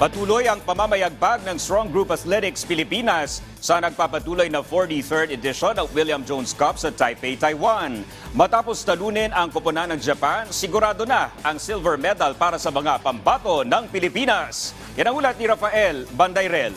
Patuloy ang pamamayagbag ng Strong Group Athletics Pilipinas sa nagpapatuloy na 43rd edition ng William Jones Cup sa Taipei, Taiwan. Matapos talunin ang koponan ng Japan, sigurado na ang silver medal para sa mga pambato ng Pilipinas. Yan ang ulat ni Rafael Bandayrel.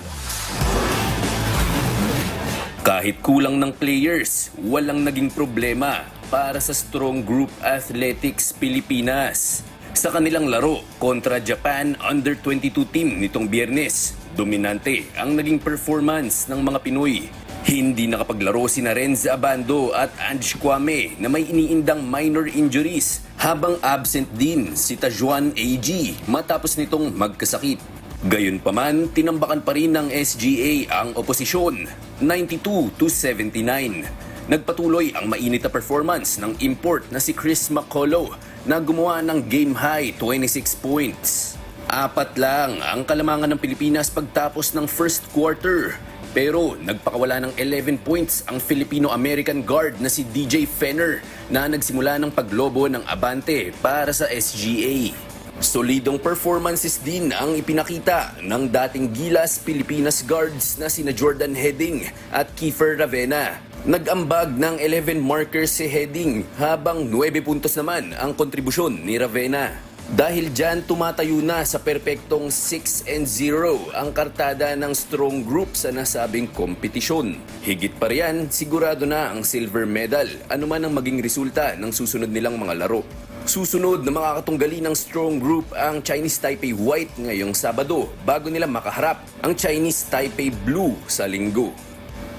Kahit kulang ng players, walang naging problema para sa Strong Group Athletics Pilipinas. Sa kanilang laro kontra Japan Under-22 team nitong biyernes, dominante ang naging performance ng mga Pinoy. Hindi nakapaglaro si Renza Abando at Ange Kwame na may iniindang minor injuries habang absent din si Tajuan AG matapos nitong magkasakit. Gayunpaman, tinambakan pa rin ng SGA ang oposisyon, 92 to 79. Nagpatuloy ang mainit na performance ng import na si Chris McCullough na gumawa ng game high 26 points. Apat lang ang kalamangan ng Pilipinas pagtapos ng first quarter. Pero nagpakawala ng 11 points ang Filipino-American guard na si DJ Fenner na nagsimula ng paglobo ng abante para sa SGA. Solidong performances din ang ipinakita ng dating Gilas Pilipinas guards na sina Jordan Heading at Kiefer Ravena. Nag-ambag ng 11 markers si Heading habang 9 puntos naman ang kontribusyon ni Ravena. Dahil dyan tumatayo na sa perpektong 6 and 0 ang kartada ng strong group sa nasabing kompetisyon. Higit pa riyan, sigurado na ang silver medal anuman ang maging resulta ng susunod nilang mga laro. Susunod na makakatunggali ng strong group ang Chinese Taipei White ngayong Sabado bago nila makaharap ang Chinese Taipei Blue sa linggo.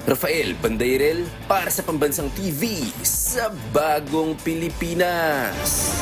Rafael Bandayrel para sa Pambansang TV sa Bagong Pilipinas.